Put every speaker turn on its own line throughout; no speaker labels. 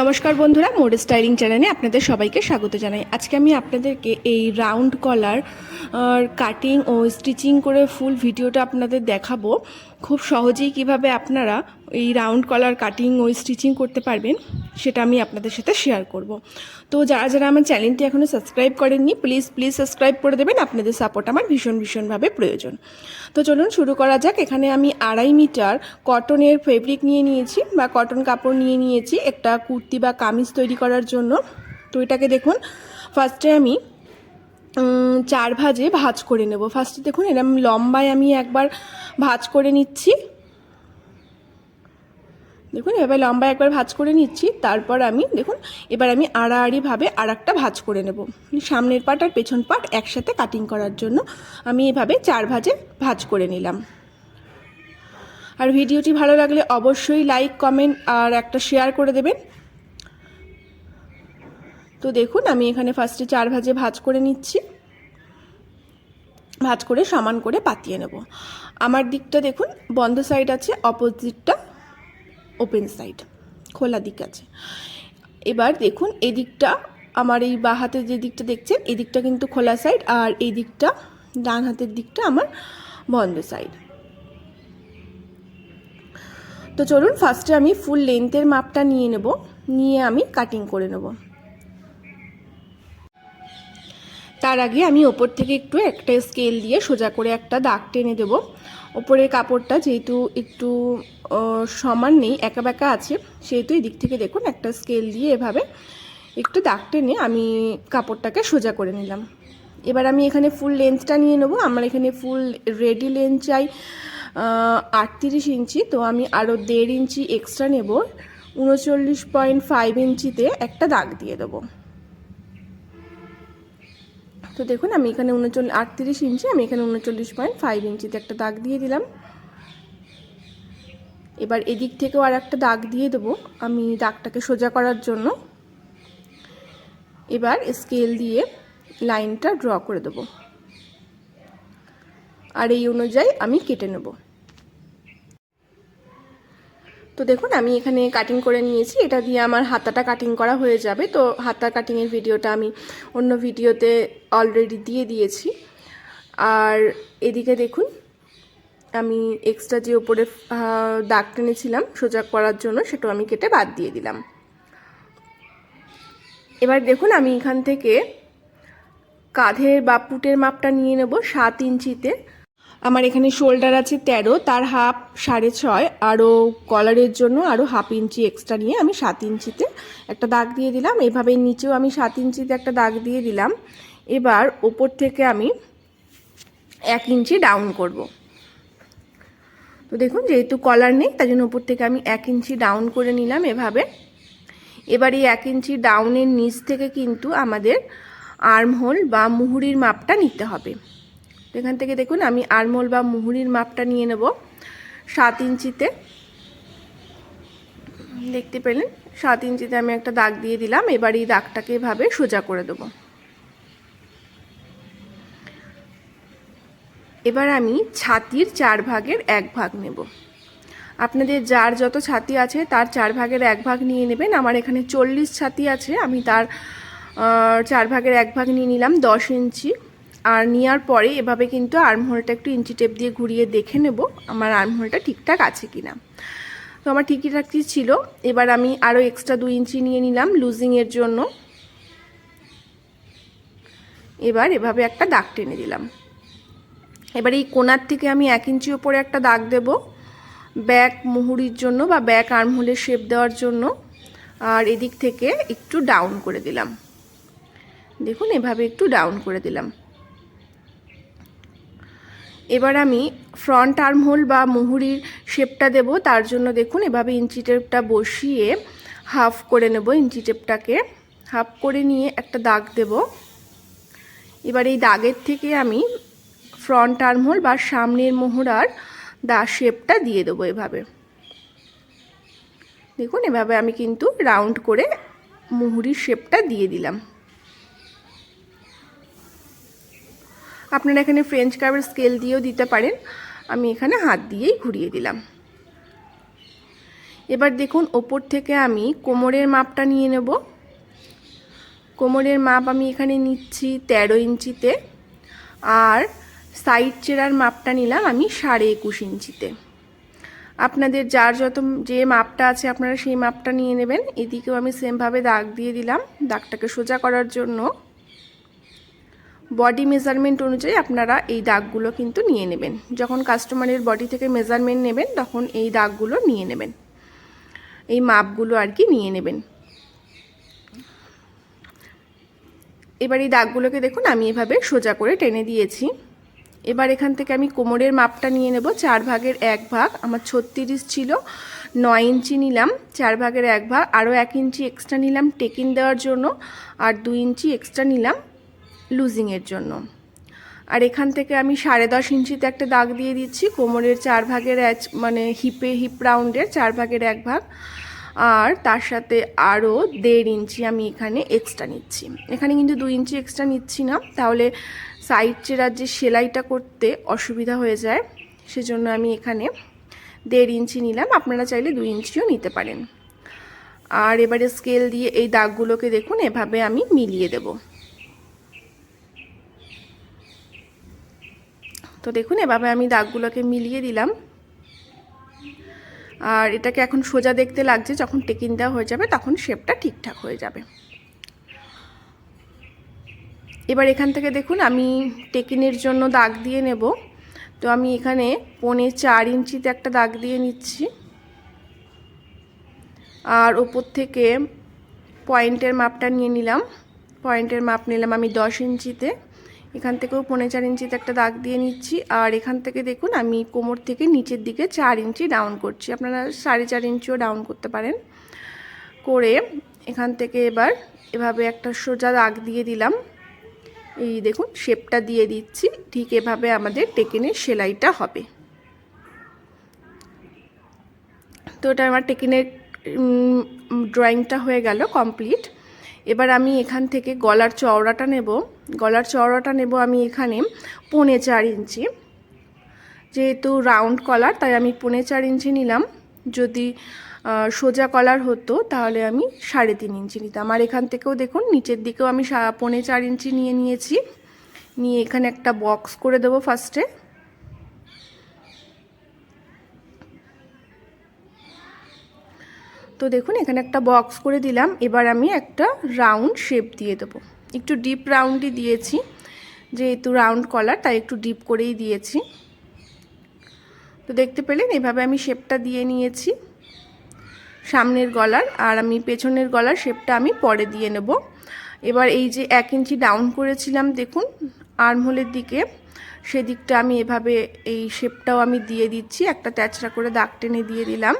নমস্কার বন্ধুরা, mode styling চ্যানেলে আপনাদের সবাইকে স্বাগত জানাই। আজকে আমি আপনাদেরকে এই রাউন্ড কলার কাটিং ও স্টিচিং করে ফুল ভিডিওটা আপনাদের দেখাবো। খুব সহজেই কীভাবে আপনারা এই রাউন্ড কলার কাটিং ও স্টিচিং করতে পারবেন, সেটা আমি আপনাদের সাথে শেয়ার করব। তো যারা যারা আমার চ্যানেলটি এখনও সাবস্ক্রাইব করেননি প্লিজ প্লিজ সাবস্ক্রাইব করে দেবেন, আপনাদের সাপোর্ট আমার ভীষণ, ভীষণভাবে প্রয়োজন। তো চলুন শুরু করা যাক, এখানে আমি আড়াই মিটার কটনের ফেব্রিক নিয়ে নিয়েছি, বা কটন কাপড় নিয়ে নিয়েছি, একটা কুর্তি বা কামিজ তৈরি করার জন্য। তো এটাকে দেখুন ফার্স্টে আমি চার ভাজে ভাজ করে নেব। ফার্স্টে দেখুন এরকম লম্বায় আমি একবার ভাজ করে নিচ্ছি। দেখুন এবার লম্বা একবার ভাজ করে নিচ্ছি। তারপর আমি, দেখুন, এবার আমি আড়াআড়িভাবে আর একটা ভাজ করে নেব। সামনের পাট আর পেছন পাট একসাথে কাটিং করার জন্য আমি এভাবে চার ভাজে ভাজ করে নিলাম। আর ভিডিওটি ভালো লাগলে অবশ্যই লাইক কমেন্ট আর একটা শেয়ার করে দেবেন। তো দেখুন, আমি এখানে ফার্স্টে চার ভাজে ভাজ করে নিচ্ছি। ভাজ করে সমান করে পাতিয়ে নেব। আমার দিকটা দেখুন, বন্ধ সাইড আছে অপোজিটটা ওপেন সাইড খোলা দিক আছে। এবার দেখুন, এদিকটা আমার এই বা হাতের যে দিকটা দেখছেন, এদিকটা কিন্তু খোলা সাইড আর এই দিকটা, ডান হাতের দিকটা আমার বন্ধ সাইড তো চলুন ফার্স্টে আমি ফুল লেন্থের মাপটা নিয়ে নেব। নিয়ে আমি কাটিং করে নেব। তার আগে আমি ওপর থেকে একটু একটা স্কেল দিয়ে সোজা করে একটা দাগ টেনে দেবো। ওপরের কাপড়টা যেহেতু একটু সমান নেই, একা বেঁকা আছে, সেহেতু এই দিক থেকে দেখুন একটা স্কেল দিয়ে এভাবে একটু দাগ টেনে আমি কাপড়টাকে সোজা করে নিলাম। এবার আমি এখানে ফুল লেন্থটা নিয়ে নেব। আমার এখানে ফুল রেডি লেন্থ চাই আটত্রিশ ইঞ্চি। তো আমি আরও দেড় ইঞ্চি এক্সট্রা নেব। উনচল্লিশ পয়েন্ট ফাইভ ইঞ্চিতে একটা দাগ দিয়ে দেবো। তো দেখুন, আমি এখানে উনচল্লিশ আটত্রিশ ইঞ্চি, আমি এখানে উনচল্লিশ পয়েন্ট ফাইভ ইঞ্চিতে একটা দাগ দিয়ে দিলাম। এবার এদিক থেকেও আর একটা দাগ দিয়ে দেবো আমি দাগটাকে সোজা করার জন্য। এবার স্কেল দিয়ে লাইনটা ড্র করে দেবো। আর এই অনুযায়ী আমি কেটে নেব। তো দেখুন, আমি এখানে কাটিং করে নিয়েছি। এটা দিয়ে আমার হাতাটা কাটিং করা হয়ে যাবে। তো হাতা কাটিংয়ের ভিডিওটা আমি অন্য ভিডিওতে অলরেডি দিয়ে দিয়েছি। আর এদিকে দেখুন, আমি এক্সট্রা যে ওপরে দাগ টেনেছিলাম, সোজা করার জন্য সেটাও আমি কেটে বাদ দিয়ে দিলাম। এবার দেখুন, আমি এখান থেকে কাঁধের বা পুটের মাপটা নিয়ে নেব সাত ইঞ্চিতে। আমার এখানে শোল্ডার আছে তেরো, তার হাফ সাড়ে ছয়, আরও কলারের জন্য আরও হাফ ইঞ্চি এক্সট্রা নিয়ে আমি সাত ইঞ্চিতে একটা দাগ দিয়ে দিলাম। এভাবে নিচেও আমি সাত ইঞ্চিতে একটা দাগ দিয়ে দিলাম। এবার ওপর থেকে আমি এক ইঞ্চি ডাউন করব। তো দেখুন, যেহেতু কলার নেই, তাই জন্য ওপর থেকে আমি এক ইঞ্চি ডাউন করে নিলাম এভাবে। এবার এই এক ইঞ্চি ডাউনের নিচ থেকে কিন্তু আমাদের আর্মহোল বা মুহুরির মাপটা নিতে হবে। তো এখান থেকে দেখুন, আমি আরমোল বা মুহুরির মাপটা নিয়ে নেব সাত ইঞ্চিতে। দেখতে পেলেন, সাত ইঞ্চিতে আমি একটা দাগ দিয়ে দিলাম, এবার এই দাগটাকে এভাবে সোজা করে দেবো। এবার আমি ছাতির চার ভাগের এক ভাগ নেব। আপনাদের যার যত ছাতি আছে, তার চার ভাগের এক ভাগ নিয়ে নেবেন। আমার এখানে চল্লিশ ছাতি আছে, আমি তার চার ভাগের এক ভাগ নিয়ে নিলাম দশ ইঞ্চি। আর নেওয়ার পরে এভাবে কিন্তু আর্মহোলটা একটু ইঞ্চি টেপ দিয়ে ঘুরিয়ে দেখে নেব আমার আর্মহোলটা ঠিকঠাক আছে কি না। তো আমার ঠিকই ঠাকই ছিল। এবার আমি আরও এক্সট্রা দুই ইঞ্চি নিয়ে নিলাম লুজিংয়ের জন্য। এবার এভাবে একটা দাগ টেনে দিলাম। এবার এই কোনার থেকে আমি এক ইঞ্চি ওপরে একটা দাগ দেব। ব্যাক মুহুরির জন্য বা ব্যাক আর্মহোলের শেপ দেওয়ার জন্য। আর এদিক থেকে একটু ডাউন করে দিলাম। দেখুন এভাবে একটু ডাউন করে দিলাম। এবার আমি ফ্রন্ট আর্মহোল বা মুহুরির শেপটা দেব, তার জন্য দেখুন এভাবে ইঞ্চি টেপটা বসিয়ে হাফ করে নেব ইঞ্চি টেপটাকে হাফ করে নিয়ে একটা দাগ দেব। এবার এই দাগের থেকে আমি ফ্রন্ট আর্মহোল বা সামনের মোহরার দা শেপটা দিয়ে দেবো এভাবে। দেখুন এভাবে আমি কিন্তু রাউন্ড করে মুহুরির শেপটা দিয়ে দিলাম। আপনারা এখানে ফ্রেঞ্চ কার্ভের স্কেল দিয়েও দিতে পারেন। আমি এখানে হাত দিয়েই ঘুরিয়ে দিলাম। এবার দেখুন, ওপর থেকে আমি কোমরের মাপটা নিয়ে নেব। কোমরের মাপ আমি এখানে নিচ্ছি তেরো ইঞ্চিতে। আর সাইড চেরার মাপটা নিলাম আমি সাড়ে একুশ ইঞ্চিতে। আপনাদের যার যত যে মাপটা আছে, আপনারা সেই মাপটা নিয়ে নেবেন। এদিকেও আমি সেমভাবে দাগ দিয়ে দিলাম। দাগটাকে সোজা করার জন্য বডি মেজারমেন্ট অনুযায়ী আপনারা এই দাগগুলো কিন্তু নিয়ে নেবেন। যখন কাস্টমারের বডি থেকে মেজারমেন্ট নেবেন, তখন এই দাগগুলো নিয়ে নেবেন। এই মাপগুলো আর কি নিয়ে নেবেন। এবার এই দাগগুলোকে দেখুন, আমি এভাবে সোজা করে টেনে দিয়েছি। এবার এখান থেকে আমি কোমরের মাপটা নিয়ে নেব, চার ভাগের এক ভাগ, আমার ছত্রিশ ছিল, নয় ইঞ্চি নিলাম, চার ভাগের এক ভাগ, আরও এক ইঞ্চি এক্সট্রা নিলাম টেকিন দেওয়ার জন্য, আর দুই ইঞ্চি এক্সট্রা নিলাম। লুজিংয়ের জন্য। আর এখান থেকে আমি সাড়ে দশ ইঞ্চিতে একটা দাগ দিয়ে দিচ্ছি, কোমরের চার ভাগের এক মানে হিপে হিপ রাউন্ডের চার ভাগের এক ভাগ। আর তার সাথে আরও দেড় ইঞ্চি আমি এখানে এক্সট্রা নিচ্ছি। এখানে কিন্তু দুই ইঞ্চি এক্সট্রা নিচ্ছি না, তাহলে সাইড চেরার যে সেলাইটা করতে অসুবিধা হয়ে যায়, সেজন্য আমি এখানে দেড় ইঞ্চি নিলাম। আপনারা চাইলে দুই ইঞ্চিও নিতে পারেন। আর এবারে স্কেল দিয়ে এই দাগগুলোকে দেখুন, এভাবে আমি মিলিয়ে দেব। তো দেখুন, এভাবে আমি দাগগুলোকে মিলিয়ে দিলাম। আর এটাকে এখন সোজা দেখতে লাগছে, যখন টেকিন দেওয়া হয়ে যাবে তখন শেপটা ঠিকঠাক হয়ে যাবে। এবার এখান থেকে দেখুন, আমি টেকিনের জন্য দাগ দিয়ে নেব। তো আমি এখানে পনে চার ইঞ্চিতে একটা দাগ দিয়ে নিচ্ছি। আর ওপর থেকে পয়েন্টের মাপটা নিয়ে নিলাম। পয়েন্টের মাপ নিলাম আমি দশ ইঞ্চিতে। এখান থেকেও পনেরো চার ইঞ্চিতে একটা দাগ দিয়ে নিচ্ছি। আর এখান থেকে দেখুন, আমি কোমর থেকে নিচের দিকে চার ইঞ্চি ডাউন করছি। আপনারা সাড়ে চার ইঞ্চিও ডাউন করতে পারেন। করে এখান থেকে এবার এভাবে একটা সোজা দাগ দিয়ে দিলাম। এই দেখুন শেপটা দিয়ে দিচ্ছি। ঠিক এভাবে আমাদের টেকেনের সেলাইটা হবে। তো এটা আমার টেকেনের ড্রয়িংটা হয়ে গেল কমপ্লিট এবার আমি এখান থেকে গলার চওড়াটা নেব। গলার চওড়াটা নেব আমি এখানে পৌনে চার ইঞ্চি। যেহেতু রাউন্ড কলার, তাই আমি পৌনে চার ইঞ্চি নিলাম। যদি সোজা কলার হতো, তাহলে আমি সাড়ে তিন ইঞ্চি নিতাম। আর এখান থেকেও দেখুন, নিচের দিকেও আমি পৌনে চার ইঞ্চি নিয়ে নিয়েছি। নিয়ে এখানে একটা বক্স করে দেবো ফার্স্টে। তো দেখুন, এখানে একটা বক্স করে দিলাম। এবার আমি একটা রাউন্ড শেপ দিয়ে দেবো। একটু ডিপ রাউন্ডই দিয়েছি। যেহেতু রাউন্ড কলার তাই একটু ডিপ করেই দিয়েছি। তো দেখতে পেলেন, এভাবে আমি শেপটা দিয়ে নিয়েছি। সামনের গলার আর আমি পেছনের গলার শেপটা আমি পরে দিয়ে নেব। এবার এই যে এক ইঞ্চি ডাউন করেছিলাম, দেখুন, আর্মহোলের দিকে। সেদিকটা আমি এভাবে এই শেপটাও আমি দিয়ে দিচ্ছি। একটা ট্যাচড়া করে দাগ টেনে দিয়ে দিলাম।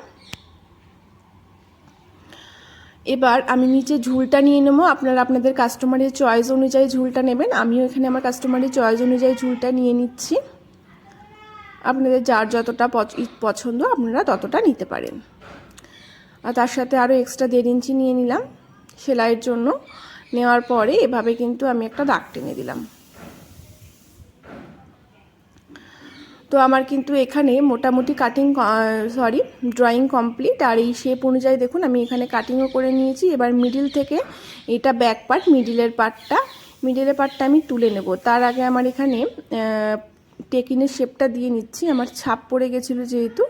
এবার আমি নিচে ঝুলটা নিয়ে নেব। আপনারা আপনাদের কাস্টমারের চয়েস অনুযায়ী ঝুলটা নেবেন। আমিও এখানে আমার কাস্টমারের চয়েস অনুযায়ী ঝুলটা নিয়ে নিচ্ছি। আপনাদের যার যতটা পছন্দ আপনারা ততটা নিতে পারেন। আর তার সাথে আরও এক্সট্রা দেড় ইঞ্চি নিয়ে নিলাম সেলাইয়ের জন্য। নেওয়ার পরে এভাবে কিন্তু আমি একটা দাগ টেনে দিলাম। তো আমার কিন্তু এখানে মোটামুটি কাটিং সরি ড্রয়িং কমপ্লিট আর এই শেপ অনুযায়ী দেখুন, আমি এখানে কাটিংও করে নিয়েছি। এবার মিডিল থেকে এটা ব্যাক পার্ট মিডিলের পার্টটা মিডিলের পার্টটা আমি তুলে নেব। তার আগে আমার এখানে টেকিনের শেপটা দিয়ে নিচ্ছি। আমার ছাপ পড়ে গেছিল যেহেতু,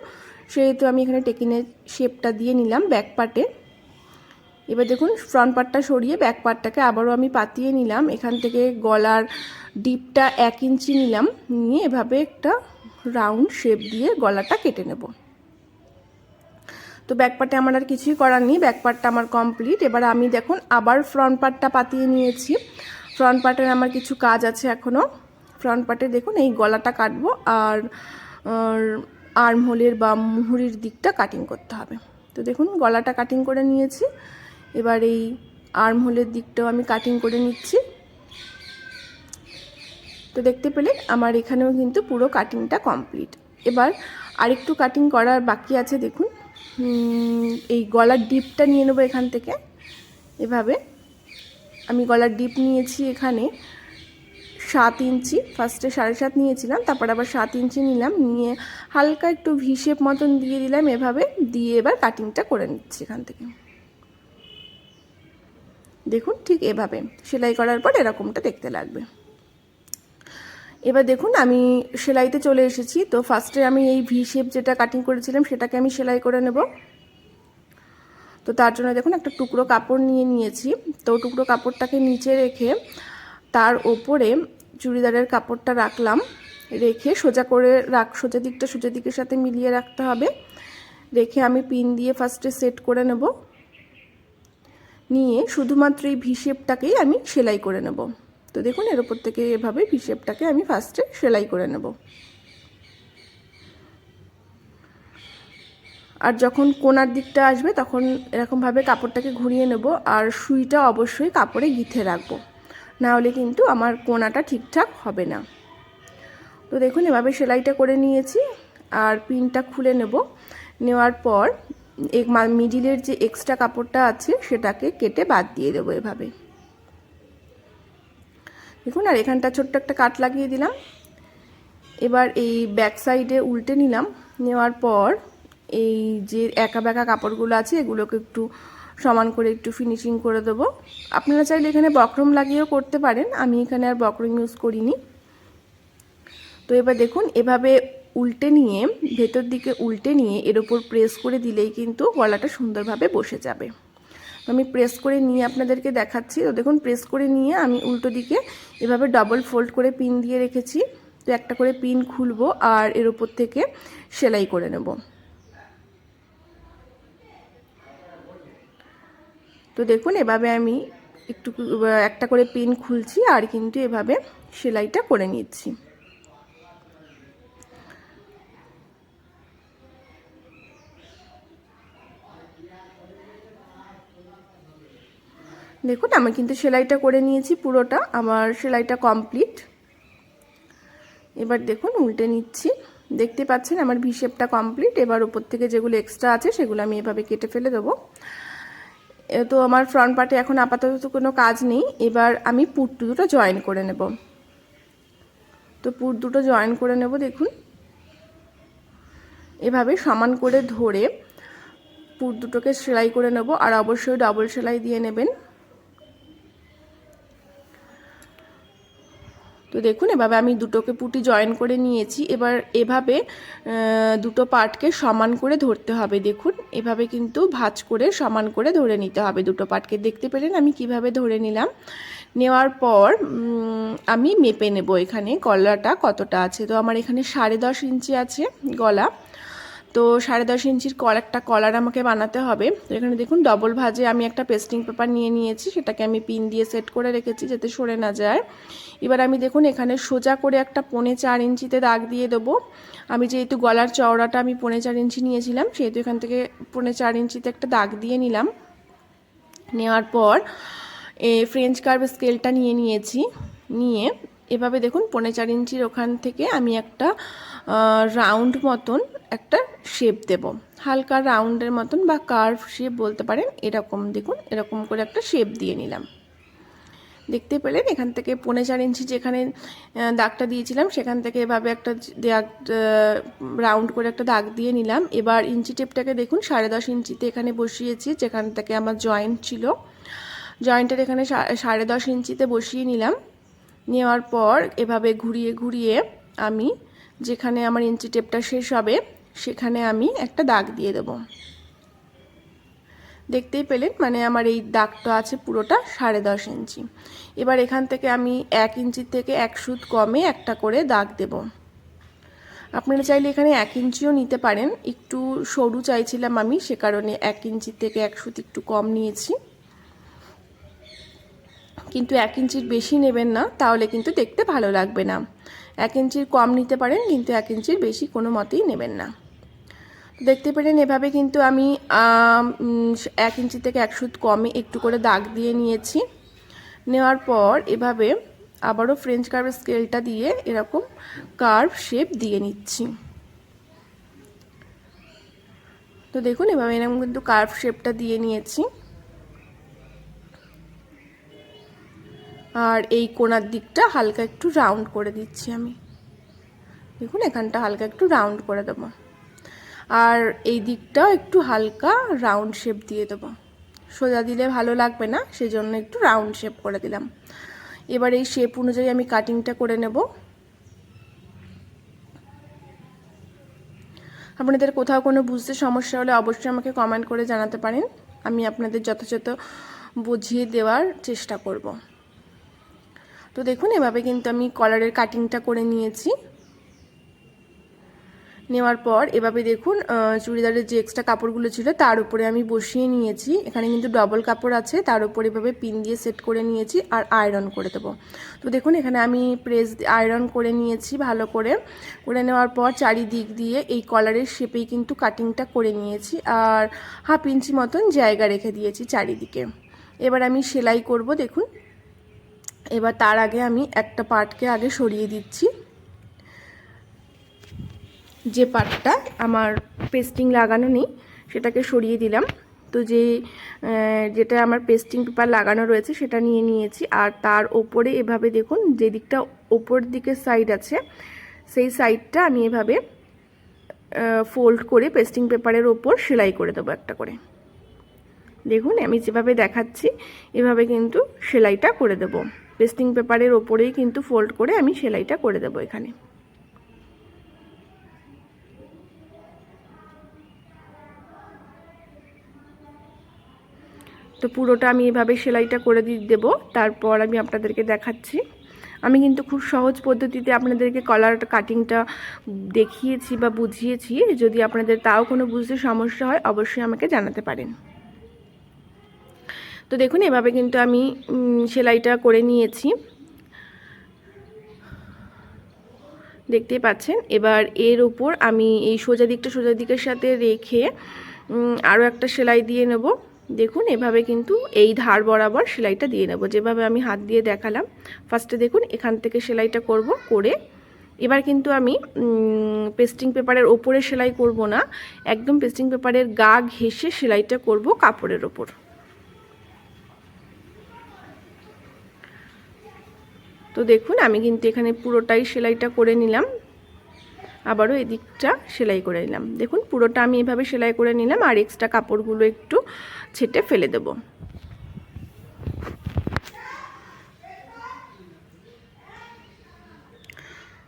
সেহেতু আমি এখানে টেকিনের শেপটা দিয়ে নিলাম ব্যাক পার্টে এবার দেখুন ফ্রন্ট পার্টটা সরিয়ে ব্যাক পার্টটাকে আবারও আমি পাতিয়ে নিলাম। এখান থেকে গলার ডিপটা এক ইঞ্চি নিলাম। নিয়ে এভাবে একটা রাউন্ড শেপ দিয়ে গলাটা কেটে নেব। তো ব্যাক পার্টে আমার আর কিছুই করার নেই ব্যাক পার্টটা আমার কমপ্লিট এবার আমি দেখুন আবার ফ্রন্ট পার্টটা পাতিয়ে নিয়েছি। ফ্রন্ট পার্টের আমার কিছু কাজ আছে এখনও ফ্রন্ট পার্টে দেখুন এই গলাটা কাটবো আর আর্মহোলের বা মুহুরির দিকটা কাটিং করতে হবে। তো দেখুন গলাটা কাটিং করে নিয়েছি। এবার এই আর্মহোলের দিকটাও আমি কাটিং করে নিচ্ছি। তো দেখতে পেলেন আমার এখানেও কিন্তু পুরো কাটিংটা কমপ্লিট এবার আরেকটু কাটিং করার বাকি আছে, দেখুন। এই গলার ডিপটা নিয়ে নেব এখান থেকে। এভাবে। আমি গলার ডিপ নিয়েছি এখানে সাত ইঞ্চি। ফার্স্টে সাড়ে সাত নিয়েছিলাম, তারপর আবার সাত ইঞ্চি নিলাম। নিয়ে হালকা একটু ভি শেপ মতন দিয়ে দিলাম, এভাবে। দিয়ে এবার কাটিংটা করে নিচ্ছি এখান থেকে। দেখুন, ঠিক এভাবে। সেলাই করার পর এরকমটা দেখতে লাগবে। এবার দেখুন, আমি সেলাইতে চলে এসেছি। তো ফার্স্টে আমি এই ভি শেপ যেটা কাটিং করেছিলাম, সেটাকে আমি সেলাই করে নেব। তো তার জন্য দেখুন, একটা টুকরো কাপড় নিয়ে নিয়েছি। তো টুকরো কাপড়টাকে নিচে রেখে তার ওপরে চুড়িদারের কাপড়টা রাখলাম। রেখে সোজা করে রাখ, সোজা দিকটা সোজা দিকের সাথে মিলিয়ে রাখতে হবে। রেখে আমি পিন দিয়ে ফার্স্টে সেট করে নেব। নিয়ে শুধুমাত্র এই ভি শেপটাকেই আমি সেলাই করে নেব। তো দেখুন, এর ওপর থেকে এভাবে ভি শেপটাকে আমি ফার্স্টে সেলাই করে নেব। আর যখন কোনার দিকটা আসবে, তখন এরকমভাবে কাপড়টাকে ঘুরিয়ে নেব, আর সুইটা অবশ্যই কাপড়ে গিথে রাখব। না হলে কিন্তু আমার কোনাটা ঠিকঠাক হবে না। তো দেখুন, এভাবে সেলাইটা করে নিয়েছি, আর পিনটা খুলে নেব। নেওয়ার পর এক মিডিলের যে এক্সট্রা কাপড়টা আছে, সেটাকে কেটে বাদ দিয়ে দেবো এভাবে। দেখুন, আর এখানটা ছোট্ট একটা কাট লাগিয়ে দিলাম। এবার এই ব্যাক সাইডে উল্টে নিলাম। নেওয়ার পর এই যে একা বেঁকা কাপড়গুলো আছে, এগুলোকে একটু সমান করে একটু ফিনিশিং করে দেবো। আপনারা চাইলে এখানে বক্রম লাগিয়েও করতে পারেন। আমি এখানে আর বক্রম ইউজ করিনি। তো এবার দেখুন, এভাবে উল্টে নিয়ে, ভেতর দিকে উল্টে নিয়ে এর ওপর প্রেস করে দিলেই কিন্তু গলাটা সুন্দরভাবে বসে যাবে। আমি প্রেস করে নিয়ে আপনাদেরকে দেখাচ্ছি। তো দেখুন প্রেস করে নিয়ে আমি উল্টো দিকে এভাবে ডবল ফোল্ড করে পিন দিয়ে রেখেছি। তো একটা করে পিন খুলবো আর এর ওপর থেকে সেলাই করে নেব। তো দেখুন, এভাবে আমি একটু একটা করে পিন খুলছি আর কিন্তু এভাবে সেলাইটা করে নিচ্ছি। দেখুন, আমি কিন্তু সেলাইটা করে নিয়েছি পুরোটা, আমার সেলাইটা কমপ্লিট। এবার দেখুন, উল্টে নিচ্ছি। দেখতে পাচ্ছেন, আমার ভিশেপটা কমপ্লিট। এবার উপর থেকে যেগুলো এক্সট্রা আছে, সেগুলো আমি এভাবে কেটে ফেলে দেবো। তো আমার ফ্রন্ট পার্টে এখন আপাতত কোনো কাজ নেই। এবার আমি পুট দুটো জয়েন করে নেব। তো পুট দুটো জয়েন করে নেব, দেখুন। এভাবে সমান করে ধরে পুট দুটোকে সেলাই করে নেব, আর অবশ্যই ডবল সেলাই দিয়ে নেবেন। তো দেখুন, এভাবে আমি দুটোকে পুটি জয়েন করে নিয়েছি। এবার এভাবে দুটো পাটকে সমান করে ধরতে হবে। দেখুন, এভাবে কিন্তু ভাজ করে সমান করে ধরে নিতে হবে দুটো পাটকে। দেখতে পেলেন আমি কীভাবে ধরে নিলাম? নেওয়ার পর আমি মেপে নেব এখানে, গলাটা কতটা আছে। তো আমার এখানে সাড়ে দশ ইঞ্চি আছে গলা। তো সাড়ে দশ ইঞ্চির কল, একটা কলার আমাকে বানাতে হবে। তো এখানে দেখুন ডবল ভাজে আমি একটা পেস্টিং পেপার নিয়ে নিয়েছি, সেটাকে আমি পিন দিয়ে সেট করে রেখেছি যাতে সরে না যায়। এবার আমি দেখুন, এখানে সোজা করে একটা পনে চার ইঞ্চিতে দাগ দিয়ে দেবো। আমি যেহেতু গলার চওড়াটা আমি পনে চার ইঞ্চি নিয়েছিলাম, সেহেতু এখান থেকে পনে চার ইঞ্চিতে একটা দাগ দিয়ে নিলাম। নেওয়ার পর, এ ফ্রেঞ্চ কার্ভ স্কেলটা নিয়ে নিয়েছি, নিয়ে এভাবে দেখুন পনে চার ইঞ্চির ওখান থেকে আমি একটা রাউন্ড মতন একটা শেপ দেব। হালকা রাউন্ডের মতন বা কার্ভ শেপ বলতে পারেন, এরকম দেখুন, এরকম করে একটা শেপ দিয়ে নিলাম। দেখতে পেলেন, এখান থেকে পৌনে চার ইঞ্চি যেখানে দাগটা দিয়েছিলাম, সেখান থেকে এভাবে একটা দাগ রাউন্ড করে একটা দাগ দিয়ে নিলাম। এবার ইঞ্চি টেপটাকে দেখুন, সাড়ে দশ ইঞ্চিতে এখানে বসিয়েছি, যেখান থেকে আমার জয়েন্ট ছিল। জয়েন্টের এখানে সাড়ে দশ ইঞ্চিতে বসিয়ে নিলাম। নেওয়ার পর এভাবে ঘুরিয়ে ঘুরিয়ে আমি যেখানে আমার ইঞ্চি টেপটা শেষ হবে, সেখানে আমি একটা দাগ দিয়ে দেব। দেখতেই পেলেন মানে আমার এই দাগটা আছে পুরোটা সাড়ে দশ ইঞ্চি। এবার এখান থেকে আমি এক ইঞ্চির থেকে এক সুত কমে একটা করে দাগ দেব। আপনারা চাইলে এখানে এক ইঞ্চিও নিতে পারেন। একটু সরু চাইছিলাম আমি, সে কারণে এক ইঞ্চির থেকে এক সুত একটু কম নিয়েছি। কিন্তু এক ইঞ্চির বেশি নেবেন না, তাহলে কিন্তু দেখতে ভালো লাগবে না। এক ইঞ্চির কম নিতে পারেন, কিন্তু এক ইঞ্চির বেশি কোনো মতেই নেবেন না। দেখতে পেলেন এভাবে কিন্তু আমি এক ইঞ্চি থেকে এক সুত কমে একটু করে দাগ দিয়ে নিয়েছি। নেওয়ার পর এভাবে আবারও ফ্রেঞ্চ কার্ভ স্কেলটা দিয়ে এরকম কার্ভ শেপ দিয়ে নিচ্ছি। তো দেখুন, এভাবে এরকম কিন্তু কার্ভ শেপটা দিয়ে নিয়েছি। আর এই কোনার দিকটা হালকা একটু রাউন্ড করে দিচ্ছি আমি। দেখুন, এখানটা হালকা একটু রাউন্ড করে দেবো। আর এই দিকটাও একটু হালকা রাউন্ড শেপ দিয়ে দেবো। সোজা দিলে ভালো লাগবে না সেই জন্য একটু রাউন্ড শেপ করে দিলাম। এবার এই শেপ অনুযায়ী আমি কাটিংটা করে নেব। আপনাদের কোথাও কোনো বুঝতে সমস্যা হলে অবশ্যই আমাকে কমেন্ট করে জানাতে পারেন। আমি আপনাদের যথাযথ বুঝিয়ে দেওয়ার চেষ্টা করব। তো দেখুন, এভাবে কিন্তু আমি কলারের কাটিংটা করে নিয়েছি। নেওয়ার পর এভাবে দেখুন চুড়িদারের যে এক্সট্রা কাপড়গুলো ছিল তার উপরে আমি বসিয়ে নিয়েছি। এখানে কিন্তু ডবল কাপড় আছে, তার উপরে এভাবে পিন দিয়ে সেট করে নিয়েছি আর আয়রন করে দেবো। তো দেখুন, এখানে আমি প্রেস আয়রন করে নিয়েছি ভালো করে। করে নেওয়ার পর চারিদিক দিয়ে এই কলারের শেপেই কিন্তু কাটিংটা করে নিয়েছি আর হাফ ইঞ্চি মতন জায়গা রেখে দিয়েছি চারিদিকে। এবার আমি সেলাই করব, দেখুন। এবার তার আগে আমি একটা পার্টকে আগে সরিয়ে দিচ্ছি। যে পার্টটা আমার পেস্টিং লাগানো নেই, সেটাকে সরিয়ে দিলাম। তো যে যেটা আমার পেস্টিং পেপার লাগানো রয়েছে, সেটা নিয়ে নিয়েছি। আর তার ওপরে এভাবে দেখুন, যে দিকটা ওপর দিকের সাইড আছে, সেই সাইডটা আমি এভাবে ফোল্ড করে পেস্টিং পেপারের ওপর সেলাই করে দেবো একটা করে। দেখুন, আমি যেভাবে দেখাচ্ছি, এভাবে কিন্তু সেলাইটা করে দেবো। পেস্টিং পেপারের ওপরেই কিন্তু ফোল্ড করে আমি সেলাইটা করে দেবো এখানে। তো পুরোটা আমি এভাবে সেলাইটা করে দিয়ে দেবো। তারপর আমি আপনাদেরকে দেখাচ্ছি। আমি কিন্তু খুব সহজ পদ্ধতিতে আপনাদেরকে কলার কাটিংটা দেখিয়েছি বা বুঝিয়েছি। যদি আপনাদের তাও কোনো বুঝতে সমস্যা হয়, অবশ্যই আমাকে জানাতে পারেন। তো দেখুন, এভাবে কিন্তু আমি সেলাইটা করে নিয়েছি। দেখতেই পাচ্ছেন? এবার এর উপর আমি এই সোজা দিকটা সোজা দিকের সাথে রেখে আরও একটা সেলাই দিয়ে নেব। দেখুন, এভাবে কিন্তু এই ধার বরাবর সেলাইটা দিয়ে নেব। যেভাবে আমি হাত দিয়ে দেখালাম, ফার্স্টে দেখুন, এখান থেকে সেলাইটা করব, করে এবার কিন্তু আমি পেস্টিং পেপারের ওপরে সেলাই করব না, একদম পেস্টিং পেপারের গা ঘেসে সেলাইটা করব কাপড়ের ওপর। তো দেখুন, আমি কিন্তু এখানে পুরোটাই সেলাইটা করে নিলাম। আবারও এদিকটা সেলাই করে নিলাম। দেখুন, পুরোটা আমি এভাবে সেলাই করে নিলাম আর এক্সট্রা কাপড়গুলো একটু ছেটে ফেলে দেব।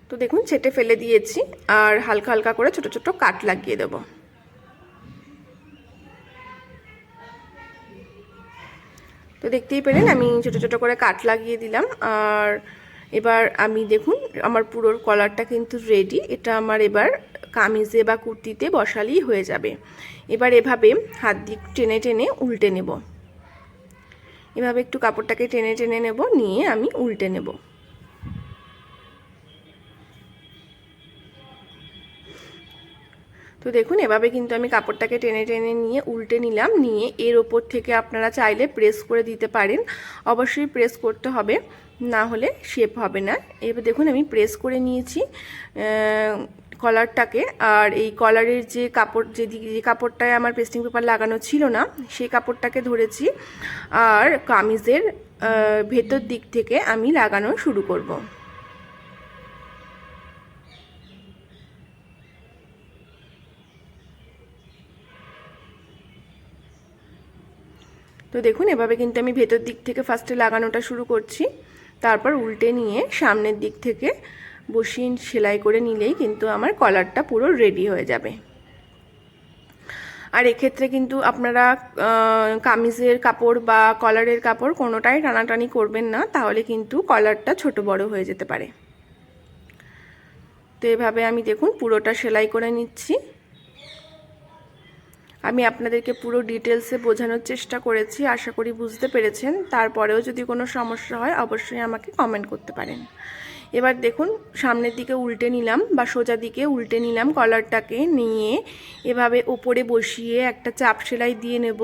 তো দেখুন, ছেটে ফেলে দিয়েছি আর হালকা হালকা করে ছোট ছোট কাট লাগিয়ে দেব। তো দেখতেই পেলেন, আমি ছোট ছোট করে কাট লাগিয়ে দিলাম। আর এবার আমি দেখুন, আমার পুরোর কলারটা কিন্তু রেডি এটা আমার এবার কামিজে বা কুর্তিতে বসালেই হয়ে যাবে। এবার এভাবে হাত দিক টেনে টেনে উল্টে নেব। এভাবে একটু কাপড়টাকে টেনে টেনে নেব, নিয়ে আমি উল্টে নেব। তো দেখুন, এভাবে কিন্তু আমি কাপড়টাকে টেনে টেনে নিয়ে, উল্টে নিলাম, নিয়ে এর ওপর থেকে আপনারা চাইলে প্রেস করে দিতে পারেন। অবশ্যই প্রেস করতে হবে, না হলে শেপ হবে না। এবার দেখুন, আমি প্রেস করে নিয়েছি কলারটাকে আর এই কলারের যে কাপড়, যে যে কাপড়টায় আমার পেস্টিং পেপার লাগানো ছিল না, সেই কাপড়টাকে ধরেছি। আর কামিজের ভেতর দিক থেকে আমি লাগানো শুরু করব। তো দেখুন, এভাবে কিন্তু আমি ভেতর দিক থেকে ফার্স্টে লাগানোটা শুরু করছি। তারপর উল্টে নিয়ে সামনের দিক থেকে বসিয়ে সেলাই করে নিলেই কিন্তু আমার কলারটা পুরো রেডি হয়ে যাবে। আর এক্ষেত্রে কিন্তু আপনারা কামিজের কাপড় বা কলারের কাপড় কোনোটাই টানাটানি করবেন না, তাহলে কিন্তু কলারটা ছোট বড় হয়ে যেতে পারে। তো এভাবে আমি দেখুন পুরোটা সেলাই করে নিচ্ছি। আমি আপনাদেরকে পুরো ডিটেলসে বোঝানোর চেষ্টা করেছি, আশা করি বুঝতে পেরেছেন। তারপরেও যদি কোনো সমস্যা হয়, অবশ্যই আমাকে কমেন্ট করতে পারেন। এবার দেখুন, সামনের দিকে উল্টে নিলাম বা সোজা দিকে উল্টে নিলাম কলারটাকে নিয়ে এভাবে ওপরে বসিয়ে একটা চাপ সেলাই দিয়ে নেব।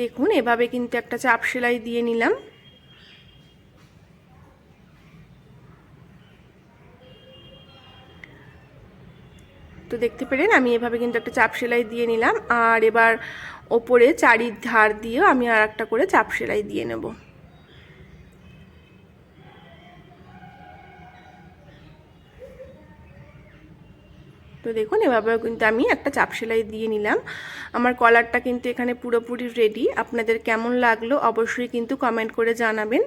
দেখুন, এভাবে কিন্তু একটা চাপ সেলাই দিয়ে নিলাম। তো দেখতে পেলেন। আমি এভাবে কিন্তু একটা চাপ সেলাই দিয়ে নিলাম। আর এবার ওপরে চারি ধার দিয়েও আমি আর একটা করে চাপ সেলাই দিয়ে নেব। তো দেখুন, এভাবেও কিন্তু আমি একটা চাপ সেলাই দিয়ে নিলাম। আমার কলারটা কিন্তু এখানে পুরোপুরি রেডি আপনাদের কেমন লাগল অবশ্যই কিন্তু কমেন্ট করে জানাবেন।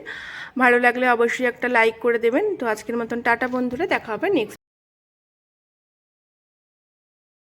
ভালো লাগলে অবশ্যই একটা লাইক করে দেবেন। তো আজকের মতন টাটা বন্ধুরা, দেখা হবে নেক্সট